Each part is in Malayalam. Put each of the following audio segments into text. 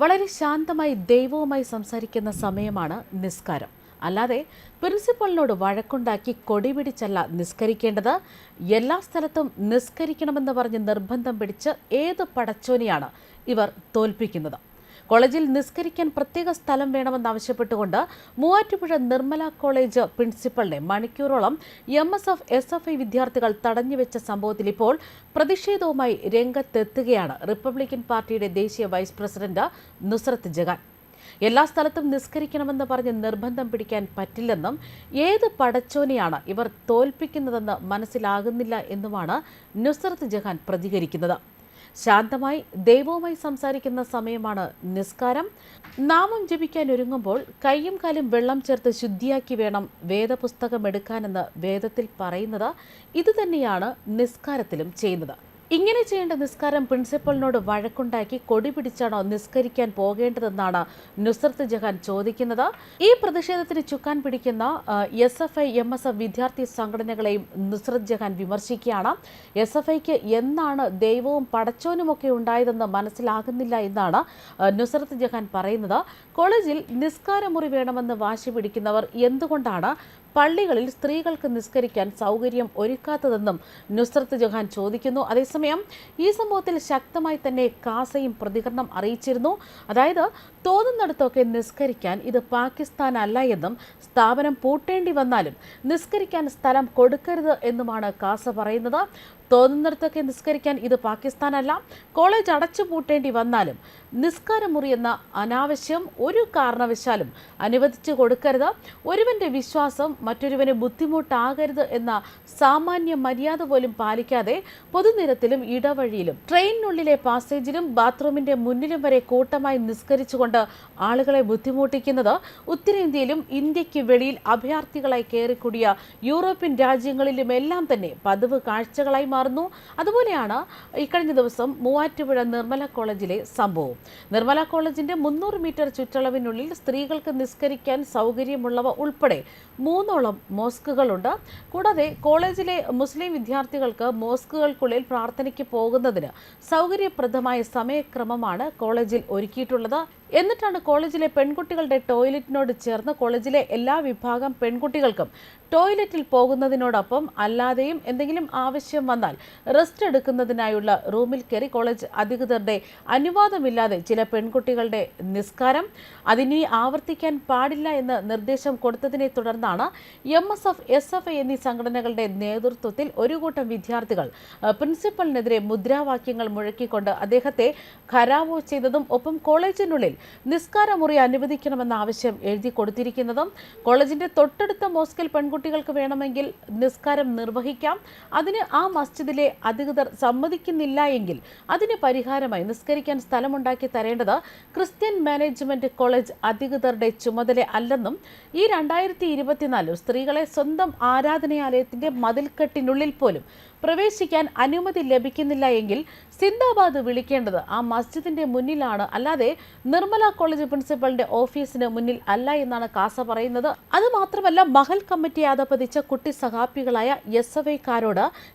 വളരെ ശാന്തമായി ദൈവവുമായി സംസാരിക്കുന്ന സമയമാണ് നിസ്കാരം. അല്ലാതെ പ്രിൻസിപ്പളിനോട് വഴക്കുണ്ടാക്കി കൊടി പിടിച്ചല്ല നിസ്കരിക്കേണ്ടത്. എല്ലാ സ്ഥലത്തും നിസ്കരിക്കണമെന്ന് പറഞ്ഞ് നിർബന്ധം പിടിച്ച് ഏത് പടച്ചോനെയാണ് ഇവർ തോൽപ്പിക്കുന്നത്. കോളേജിൽ നിസ്കരിക്കാൻ പ്രത്യേക സ്ഥലം വേണമെന്നാവശ്യപ്പെട്ടുകൊണ്ട് മൂവാറ്റുപുഴ നിർമ്മല കോളേജ് പ്രിൻസിപ്പളിനെ മണിക്കൂറോളം M S F S F I വിദ്യാർത്ഥികൾ തടഞ്ഞുവെച്ച സംഭവത്തിൽ ഇപ്പോൾ പ്രതിഷേധവുമായി രംഗത്തെത്തുകയാണ് റിപ്പബ്ലിക്കൻ പാർട്ടിയുടെ ദേശീയ വൈസ് പ്രസിഡന്റ് നുസ്രത്ത് ജഗാൻ. എല്ലാ സ്ഥലത്തും നിസ്കരിക്കണമെന്ന് പറഞ്ഞ് നിർബന്ധം പിടിക്കാൻ പറ്റില്ലെന്നും ഏത് പടച്ചോനെയാണ് ഇവർ തോൽപ്പിക്കുന്നതെന്ന് മനസ്സിലാകുന്നില്ല എന്നുമാണ് നുസ്രത്ത് ജഹാൻ പ്രതികരിക്കുന്നത്. ശാന്തമായി ദൈവവുമായി സംസാരിക്കുന്ന സമയമാണ് നിസ്കാരം. നാമം ജപിക്കാൻ ഒരുങ്ങുമ്പോൾ കൈയും കാലും വെള്ളം ചേർത്ത് ശുദ്ധിയാക്കി വേണം വേദപുസ്തകം എടുക്കാനെന്ന് വേദത്തിൽ പറയുന്നത്. ഇതുതന്നെയാണ് നിസ്കാരത്തിലും ചെയ്യുന്നത്. ഇങ്ങനെ ചെയ്യേണ്ട നിസ്കാരം പ്രിൻസിപ്പലിനോട് വഴക്കുണ്ടാക്കി കൊടി പിടിച്ചാണോ നിസ്കരിക്കാൻ പോകേണ്ടതെന്നാണ് നുസ്രത്ത് ജഹാൻ ചോദിക്കുന്നത്. ഈ പ്രതിഷേധത്തിന് ചുക്കാൻ പിടിക്കുന്ന S F I M S F വിദ്യാർത്ഥി സംഘടനകളെയും നുസ്രത്ത് ജഹാൻ വിമർശിക്കുകയാണ്. എസ് എഫ് ഐക്ക് എന്നാണ് ദൈവവും പടച്ചോനുമൊക്കെ ഉണ്ടായതെന്ന് മനസ്സിലാകുന്നില്ല എന്നാണ് നുസ്രത്ത് ജഹാൻ പറയുന്നത്. കോളേജിൽ നിസ്കാരമുറി വേണമെന്ന് വാശി പിടിക്കുന്നവർ എന്തുകൊണ്ടാണ് പള്ളികളിൽ സ്ത്രീകൾക്ക് നിസ്കരിക്കാൻ സൗകര്യം ഒരുക്കാത്തതെന്നും നുസ്രത്ത് ജഹാൻ ചോദിക്കുന്നു. അതേസമയം ഈ സംഭവത്തിൽ ശക്തമായി തന്നെ കാസയും പ്രതികരണം അറിയിച്ചിരുന്നു. അതായത് തോന്നുന്നിടത്തൊക്കെ നിസ്കരിക്കാൻ ഇത് പാകിസ്ഥാൻ അല്ല എന്നും സ്ഥാപനം പൂട്ടേണ്ടി വന്നാലും നിസ്കരിക്കാൻ സ്ഥലം കൊടുക്കരുത് എന്നുമാണ് കാസ പറയുന്നത്. തോന്നുന്നിടത്തൊക്കെ നിസ്കരിക്കാൻ ഇത് പാകിസ്ഥാനല്ല. കോളേജ് അടച്ചു പൂട്ടേണ്ടി വന്നാലും നിസ്കാരമുറി എന്ന അനാവശ്യം ഒരു കാരണവശാലും അനുവദിച്ചു കൊടുക്കരുത്. ഒരുവന്റെ വിശ്വാസം മറ്റൊരുവന് ബുദ്ധിമുട്ടാകരുത് എന്ന സാമാന്യ മര്യാദ പോലും പാലിക്കാതെ പൊതുനിരത്തിലും ഇടവഴിയിലും ട്രെയിനിനുള്ളിലെ പാസേജിലും ബാത്റൂമിന്റെ മുന്നിലും വരെ കൂട്ടമായി നിസ്കരിച്ചുകൊണ്ട് ആളുകളെ ബുദ്ധിമുട്ടിക്കുന്നത് ഉത്തരേന്ത്യയിലും ഇന്ത്യയ്ക്ക് വെളിയിൽ അഭയാർത്ഥികളായി കയറിക്കൂടിയ യൂറോപ്യൻ രാജ്യങ്ങളിലുമെല്ലാം തന്നെ പതിവ് കാഴ്ചകളായി മാറുന്നു. അതുപോലെയാണ് ഇക്കഴിഞ്ഞ ദിവസം മൂവാറ്റുപുഴ നിർമ്മല കോളേജിലെ സംഭവം നിർമ്മല കോളേജിന്റെ മുന്നൂറ് മീറ്റർ ചുറ്റളവിനുള്ളിൽ സ്ത്രീകൾക്ക് നിസ്കരിക്കാൻ സൗകര്യമുള്ളവ ഉൾപ്പെടെ മൂന്നോളം മോസ്കുകളുണ്ട്. കൂടാതെ കോളേജിലെ മുസ്ലിം വിദ്യാർത്ഥികൾക്ക് മോസ്കുകൾക്കുള്ളിൽ പ്രാർത്ഥനയ്ക്ക് പോകുന്നതിന് സൗകര്യപ്രദമായ സമയക്രമമാണ് കോളേജിൽ ഒരുക്കിയിട്ടുള്ളത്. എന്നിട്ടാണ് കോളേജിലെ പെൺകുട്ടികളുടെ ടോയ്ലറ്റിനോട് ചേർന്ന് കോളേജിലെ എല്ലാ വിഭാഗം പെൺകുട്ടികൾക്കും ടോയ്ലറ്റിൽ പോകുന്നതിനോടൊപ്പം അല്ലാതെയും എന്തെങ്കിലും ആവശ്യം വന്നാൽ റെസ്റ്റ് എടുക്കുന്നതിനായുള്ള റൂമിൽ കയറി കോളേജ് അധികൃതരുടെ അനുവാദമില്ലാതെ ചില പെൺകുട്ടികളുടെ നിസ്കാരം. അതിനി ആവർത്തിക്കാൻ പാടില്ല എന്ന് നിർദ്ദേശം കൊടുത്തതിനെ തുടർന്നാണ് M S F S F I എന്നീ സംഘടനകളുടെ നേതൃത്വത്തിൽ ഒരു കൂട്ടം വിദ്യാർത്ഥികൾ പ്രിൻസിപ്പലിനെതിരെ മുദ്രാവാക്യങ്ങൾ മുഴക്കിക്കൊണ്ട് അദ്ദേഹത്തെ ഖരാവോ ചെയ്തതും ഒപ്പം കോളേജിനുള്ളിൽ നിസ്കാരമുറി അനുവദിക്കണമെന്ന ആവശ്യം എഴുതി കൊടുത്തിരിക്കുന്നതും കോളേജിന്റെ തൊട്ടടുത്ത മോസ്കിൽ പെൺകുട്ടികൾക്ക് വേണമെങ്കിൽ നിസ്കാരം നിർവഹിക്കാം. അതിന് ആ മസ്ജിദിലെ അധികൃതർ സമ്മതിക്കുന്നില്ല എങ്കിൽ അതിന് പരിഹാരമായി നിസ്കരിക്കാൻ സ്ഥലമുണ്ടാക്കി തരേണ്ടത് ക്രിസ്ത്യൻ മാനേജ്മെന്റ് കോളേജ് അധികൃതരുടെ ചുമതല അല്ലെന്നും ഈ രണ്ടായിരത്തി ഇരുപത്തിനാലിൽ സ്ത്രീകളെ സ്വന്തം ആരാധനാലയത്തിന്റെ മതിൽക്കെട്ടിനുള്ളിൽ പോലും പ്രവേശിക്കാൻ അനുമതി ലഭിക്കുന്നില്ല എങ്കിൽ സിന്ദാബാദ് വിളിക്കേണ്ടത് ആ മസ്ജിദിന്റെ മുന്നിലാണ്. അല്ലാതെ നിർമ്മല കോളേജ് പ്രിൻസിപ്പലിന്റെ ഓഫീസിന് മുന്നിൽ അല്ല എന്നാണ് കാസ പറയുന്നത്. അത് മാത്രമല്ല മഹൽ കമ്മിറ്റി ആധപതിച്ച കുട്ടി സഹാപ്പികളായ എസ് എഫ്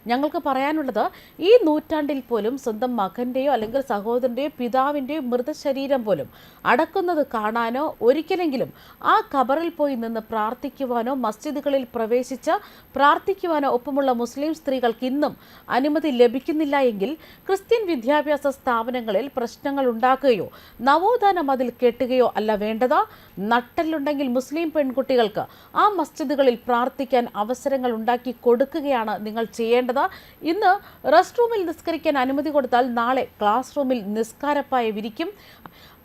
ഞങ്ങൾക്ക് പറയാനുള്ളത് ഈ നൂറ്റാണ്ടിൽ പോലും സ്വന്തം മകന്റെയോ അല്ലെങ്കിൽ സഹോദരന്റെയോ പിതാവിന്റെയോ മൃതശരീരം പോലും അടക്കുന്നത് കാണാനോ ഒരിക്കലെങ്കിലും ആ ഖബറിൽ പോയി നിന്ന് പ്രാർത്ഥിക്കുവാനോ മസ്ജിദുകളിൽ പ്രവേശിച്ച് പ്രാർത്ഥിക്കുവാനോ ഒപ്പമുള്ള മുസ്ലിം സ്ത്രീകൾക്ക് ഇന്നും അനുമതി ലഭിക്കുന്നില്ല എങ്കിൽ ക്രിസ്ത്യൻ വിദ്യാഭ്യാസ സ്ഥാപനങ്ങളിൽ പ്രശ്നങ്ങൾ ഉണ്ടാക്കുകയോ നവോത്ഥാന മതിൽ കെട്ടുകയോ അല്ല വേണ്ടത്. നട്ടല്ലുണ്ടെങ്കിൽ മുസ്ലിം പെൺകുട്ടികൾക്ക് ആ മസ്ജിദുകളിൽ പ്രാർത്ഥിക്കാൻ അവസരങ്ങൾ ഉണ്ടാക്കി കൊടുക്കുകയാണ് നിങ്ങൾ ചെയ്യേണ്ടത്. ഇന്ന് റെസ്റ്റ് റൂമിൽ നിസ്കരിക്കാൻ അനുമതി കൊടുത്താൽ നാളെ ക്ലാസ് റൂമിൽ നിസ്കാരപ്പായ വിരിക്കും.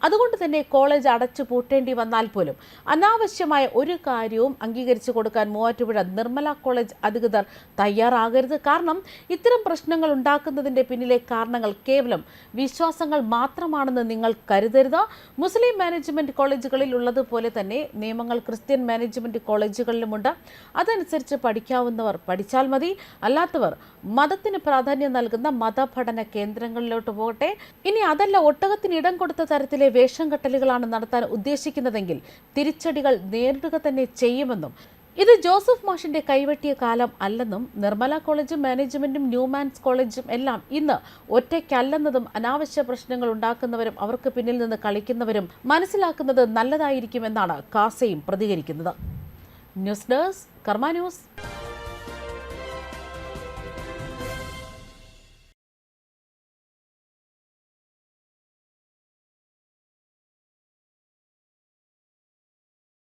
അതുകൊണ്ട് തന്നെ കോളേജ് അടച്ചു പൂട്ടേണ്ടി വന്നാൽ പോലും അനാവശ്യമായ ഒരു കാര്യവും അംഗീകരിച്ചു കൊടുക്കാൻ മൂവാറ്റുപുഴ നിർമ്മല കോളേജ് അധികൃതർ തയ്യാറാകരുത്. കാരണം ഇത്തരം പ്രശ്നങ്ങൾ ഉണ്ടാക്കുന്നതിന്റെ പിന്നിലെ കാരണങ്ങൾ കേവലം വിശ്വാസങ്ങൾ മാത്രമാണെന്ന് നിങ്ങൾ കരുതരുത്. മുസ്ലിം മാനേജ്മെന്റ് കോളേജുകളിൽ ഉള്ളതുപോലെ തന്നെ നിയമങ്ങൾ ക്രിസ്ത്യൻ മാനേജ്മെന്റ് കോളേജുകളിലുമുണ്ട്. അതനുസരിച്ച് പഠിക്കാവുന്നവർ പഠിച്ചാൽ മതി. അല്ലാത്തവർ മതത്തിന് പ്രാധാന്യം നൽകുന്ന മതപഠന കേന്ദ്രങ്ങളിലോട്ട് പോകട്ടെ. ഇനി അതല്ല ഒട്ടകത്തിന് ഇടം കൊടുത്ത തരത്തിലെ വേഷം കെട്ടലുകളാണ് നടത്താൻ ഉദ്ദേശിക്കുന്നതെങ്കിൽ തിരിച്ചടികൾ നേരിടുക തന്നെ ചെയ്യുമെന്നും ഇത് ജോസഫ് മാഷിന്റെ കൈവെട്ടിയ കാലം അല്ലെന്നും നിർമ്മല കോളേജും മാനേജ്മെന്റും ന്യൂമാൻസ് കോളേജും എല്ലാം ഇന്ന് ഒറ്റയ്ക്കല്ലെന്നതും അനാവശ്യ പ്രശ്നങ്ങൾ ഉണ്ടാക്കുന്നവരും അവർക്ക് പിന്നിൽ നിന്ന് കളിക്കുന്നവരും മനസ്സിലാക്കുന്നത് നല്ലതായിരിക്കുമെന്നാണ് കാസയും പ്രതികരിക്കുന്നത്. News desk Karma news.